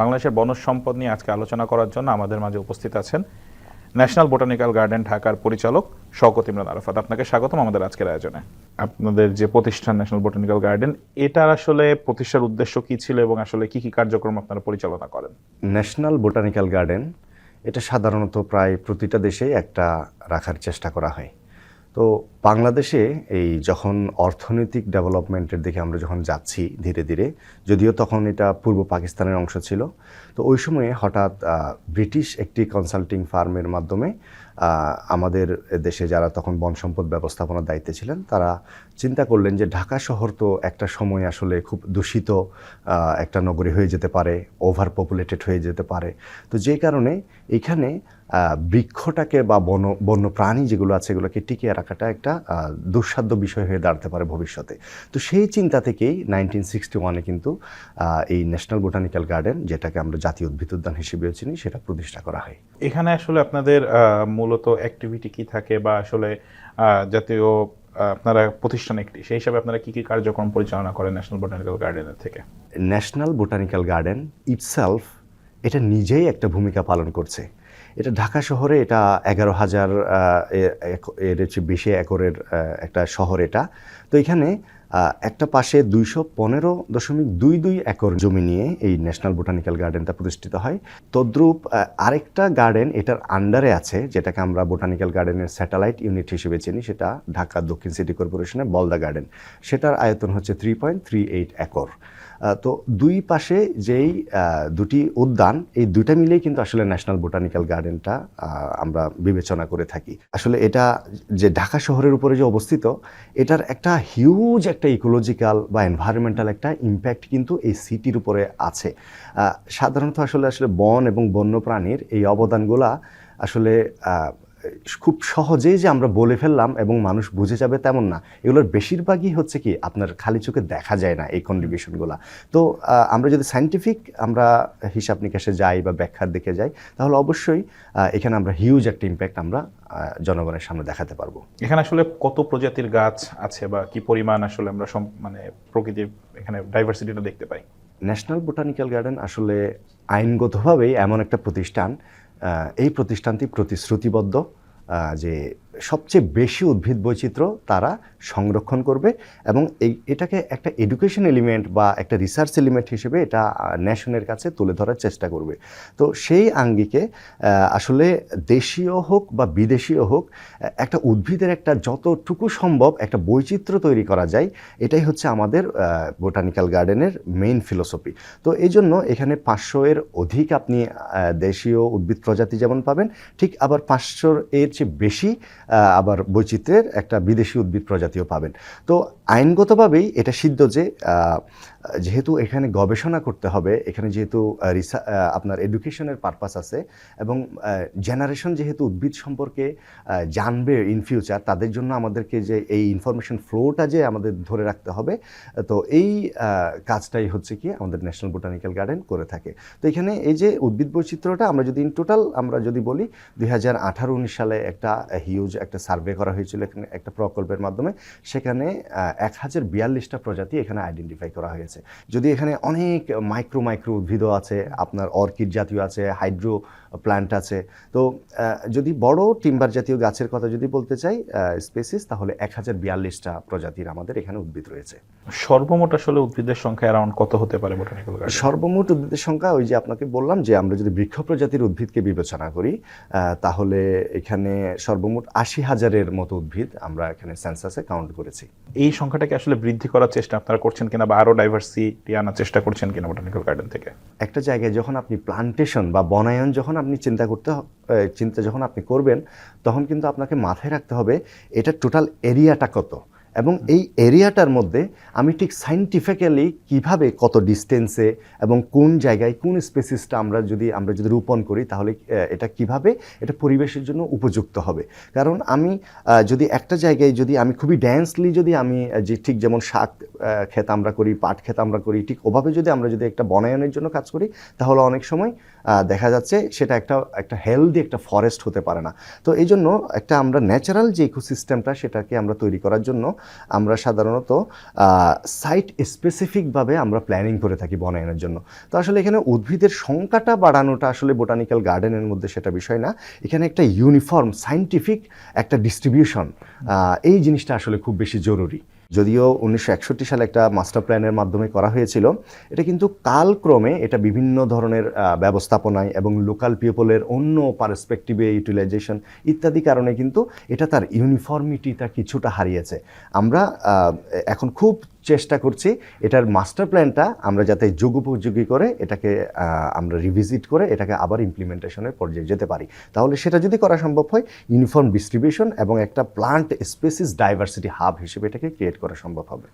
বাংলাদেশের বনজ সম্পদ নিয়ে আজকে আলোচনা করার জন্য আমাদের মাঝে উপস্থিত আছেন ন্যাশনাল বোটানিক্যাল গার্ডেন ঢাকার পরিচালক শওকত ইমরান আরাফাত। আপনাকে স্বাগতম আমাদের আজকের আয়োজনে। আপনাদের যে প্রতিষ্ঠান ন্যাশনাল বোটানিক্যাল গার্ডেন, এটার আসলে প্রতিষ্ঠার উদ্দেশ্য কি ছিল এবং আসলে কি কি কার্যক্রম আপনারা পরিচালনা করেন? ন্যাশনাল বোটানিক্যাল গার্ডেন, এটা সাধারণত প্রায় প্রতিটা দেশেই একটা রাখার চেষ্টা করা হয়। তো বাংলাদেশে এই যখন অর্থনৈতিক ডেভেলপমেন্টের দিকে আমরা যখন যাচ্ছি ধীরে ধীরে, যদিও তখন এটা পূর্ব পাকিস্তানের অংশ ছিল, তো ওই সময়ে হঠাৎ ব্রিটিশ একটি কনসাল্টিং ফার্মের মাধ্যমে আমাদের দেশে যারা তখন বন সম্পদ ব্যবস্থাপনার দায়িত্বে ছিলেন তারা চিন্তা করলেন যে ঢাকা শহর তো একটা সময় আসলে খুব দূষিত একটা নগরী হয়ে যেতে পারে ওভার পপুলেটেড হয়ে যেতে পারে। তো যে কারণে এখানে বৃক্ষটাকে বা বন বন্য প্রাণী যেগুলো আছে এগুলোকে টিকিয়ে রাখাটা একটা দুঃসাধ্য বিষয় হয়ে দাঁড়াতে পারে ভবিষ্যতে। তো সেই চিন্তা থেকেই নাইনটিন সিক্সটি ওয়ানে কিন্তু এই ন্যাশনাল বোটানিক্যাল গার্ডেন যেটাকে আমরা জাতীয় উদ্ভিদ উদ্যান হিসেবে চিনি সেটা প্রতিষ্ঠা করা হয়। এখানে আসলে আপনাদের আহ, মূলত অ্যাক্টিভিটি কি থাকে বা আসলে জাতীয় আপনারা প্রতিষ্ঠান একটি, সেই হিসাবে আপনারা কি কি কার্যক্রম পরিচালনা করেন ন্যাশনাল বোটানিক্যাল গার্ডেনের থেকে? ন্যাশনাল বোটানিক্যাল গার্ডেন ইটসেলফ এটা নিজেই একটা ভূমিকা পালন করছে। এটা ঢাকা শহরে এটা এগারো হাজার এর হচ্ছে বেশি একরের একটা শহর এটা। তো এখানে একটা পাশে দুইশো পনেরো দশমিক দুই দুই একর জমি নিয়ে এই ন্যাশনাল বোটানিক্যাল গার্ডেনটা প্রতিষ্ঠিত হয়। তদ্রূপ আরেকটা গার্ডেন এটার আন্ডারে আছে, যেটাকে আমরা বোটানিক্যাল গার্ডেনের স্যাটেলাইট ইউনিট হিসেবে চিনি, সেটা ঢাকা দক্ষিণ সিটি কর্পোরেশনের বলদা গার্ডেন। সেটার আয়তন হচ্ছে three point three eight acre. তো দুই পাশে যেই দুটি উদ্যান, এই দুইটা মিলেই কিন্তু আসলে ন্যাশনাল বোটানিক্যাল গার্ডেনটা আমরা বিবেচনা করে থাকি। আসলে এটা যে ঢাকা শহরের উপরে যে অবস্থিত, এটার একটা হিউজ একটা ইকোলজিক্যাল বা এনভায়রনমেন্টাল একটা ইম্প্যাক্ট কিন্তু এই সিটির উপরে আছে। সাধারণত আসলে আসলে বন এবং বন্যপ্রাণীর এই অবদানগুলা আসলে খুব সহজেই যে আমরা বলে ফেললাম এবং মানুষ বুঝে যাবে তেমন না। এগুলোর বেশিরভাগই হচ্ছে কি আপনার খালি চোখে দেখা যায় না এই কন্ট্রিবিউশনগুলো তো আমরা যদি সাইন্টিফিক আমরা হিসাব নিকাশে যাই বা ব্যাখ্যার দিকে যাই তাহলে অবশ্যই এখানে আমরা হিউজ একটা ইম্প্যাক্ট আমরা জনগণের সামনে দেখাতে পারব। এখানে আসলে কত প্রজাতির গাছ আছে বা কি পরিমাণ আসলে আমরা সম- মানে প্রকৃতির এখানে ডাইভার্সিটিটা দেখতে পাই? ন্যাশনাল বোটানিক্যাল গার্ডেন আসলে আইনগতভাবেই এমন একটা প্রতিষ্ঠান এই প্রতিষ্ঠানটি প্রতিশ্রুতিবদ্ধ যে সবচেয়ে বেশি উদ্ভিদ বৈচিত্র্য তারা সংরক্ষণ করবে এবং এই, এটাকে একটা এডুকেশন এলিমেন্ট বা একটা রিসার্চ এলিমেন্ট হিসেবে এটা ন্যাশনের কাছে তুলে ধরার চেষ্টা করবে। তো সেই আঙ্গিকে আসলে দেশীয় হোক বা বিদেশীয় হোক একটা উদ্ভিদের একটা যতটুকু সম্ভব একটা বৈচিত্র্য তৈরি করা যায়, এটাই হচ্ছে আমাদের বোটানিক্যাল গার্ডেনের মেইন ফিলোসফি তো এই জন্য এখানে পাঁচশো এর অধিক আপনি দেশীয় উদ্ভিদ প্রজাতি যেমন পাবেন, ঠিক আবার পাঁচশোর এর চেয়ে বেশি আবার বৈচিত্র্যের একটা বিদেশি উদ্ভিদ প্রজাতিও পাবেন। তো আইনগতভাবেই এটা সিদ্ধ যে যেহেতু এখানে গবেষণা করতে হবে, এখানে যেহেতু রিসা- আপনার এডুকেশনের পারপাস আছে এবং জেনারেশন যেহেতু উদ্ভিদ সম্পর্কে জানবে ইন ফিউচার তাদের জন্য আমাদেরকে যে এই ইনফরমেশন ফ্লোটা যে আমাদের ধরে রাখতে হবে, তো এই কাজটাই হচ্ছে কি আমাদের ন্যাশনাল বোটানিক্যাল গার্ডেন করে থাকে। তো এখানে এই যে উদ্ভিদ বৈচিত্র্যটা আমরা যদি ইন টোটাল আমরা যদি বলি, দুই হাজার সালে একটা হিউজ একটা সার্ভে করা হয়েছিল এখানে একটা প্রকল্পের মাধ্যমে সেখানে এক হাজার বিয়াল্লিশটা প্রজাতি এখানে আইডেন্টিফাই করা হয়েছে। যদি এখানে অনেক মাইক্রো মাইক্রো উদ্ভিদও আছে আপনার অর্কিড জাতীয় আছে হাইড্রো প্ল্যান্ট আছে তো যদি বড় টিম্বার জাতীয় গাছের কথা যদি বলতে চাই স্পেসিস তাহলে এক হাজার বিয়াল্লিশটা প্রজাতির আমাদের এখানে উদ্ভিদ রয়েছে। সর্বমোট আসলে উদ্ভিদের সংখ্যা অ্যারাউন্ড কত হতে পারে বোটানিক্যাল গার্ডেন সর্বমোট উদ্ভিদের সংখ্যা ওই যে আপনাকে বললাম যে আমরা যদি বৃক্ষ প্রজাতির উদ্ভিদকে বিবেচনা করি তাহলে এখানে সর্বমোট আশি হাজারের মতো উদ্ভিদ আমরা এখানে সেন্সাসে কাউন্ট করেছি। এই সংখ্যাটাকে আসলে বৃদ্ধি করার চেষ্টা আপনারা করছেন কিনা বা আরও ডাইভার্সিটি আনার চেষ্টা করছেন কিনা বোটানিক্যাল গার্ডেন থেকে? একটা জায়গায় যখন আপনি প্লান্টেশন বা বনায়ন যখন আপনি চিন্তা করতে চিন্তা যখন আপনি করবেন, তখন কিন্তু আপনাকে মাথায় রাখতে হবে, এটা টোটাল এরিয়াটা কত? এবং এই এরিয়াটার মধ্যে আমি ঠিক সাইন্টিফিক্যালি কীভাবে কত ডিস্টেন্সে এবং কোন জায়গায় কোন স্পেসিসটা আমরা যদি আমরা যদি রোপণ করি, তাহলে এটা কীভাবে এটা পরিবেশের জন্য উপযুক্ত হবে। কারণ আমি যদি একটা জায়গায় যদি আমি খুবই ড্যান্সলি যদি আমি যে ঠিক যেমন শাক ক্ষেত আমরা করি, পাট ক্ষেত আমরা করি, ঠিক ওভাবে যদি আমরা যদি একটা বনায়নের জন্য কাজ করি, তাহলে অনেক সময় দেখা যাচ্ছে সেটা একটা একটা হেলদি একটা ফরেস্ট হতে পারে না। তো এই জন্য একটা আমরা ন্যাচারাল যে ইকোসিস্টেমটা সেটাকে আমরা তৈরি করার জন্য আমরা সাধারণত সাইট স্পেসিফিকভাবে আমরা প্ল্যানিং করে থাকি বনায়নের জন্য। তো আসলে এখানে উদ্ভিদের সংখ্যাটা বাড়ানোটা আসলে বোটানিক্যাল গার্ডেনের মধ্যে সেটা বিষয় না। এখানে একটা ইউনিফর্ম সাইন্টিফিক একটা ডিস্ট্রিবিউশন এই জিনিসটা আসলে খুব বেশি জরুরি। যদিও উনিশশো একষট্টি সালে একটা মাস্টার প্ল্যানের মাধ্যমে করা হয়েছিল, এটা কিন্তু কালক্রমে এটা বিভিন্ন ধরনের ব্যবস্থাপনায় এবং লোকাল পিপলের অন্য পার্সপেক্টিভে ইউটিলাইজেশন ইত্যাদি কারণে কিন্তু এটা তার ইউনিফর্মিটিটা কিছুটা হারিয়েছে। আমরা এখন খুব চেষ্টা করছি। এটার মাস্টার প্ল্যানটা আমরা যাতে যুগোপযোগী করে, এটাকে আমরা রিভিজিট করে, এটাকে আবার ইমপ্লিমেন্টেশনের পর্যায়ে যেতে পারি। তাহলে সেটা যদি করা সম্ভব হয় ইউনিফর্ম ডিস্ট্রিবিউশন এবং একটা প্লান্ট স্পেসিস ডাইভার্সিটি হাব হিসেবে এটাকে ক্রিয়েট করা সম্ভব হবে।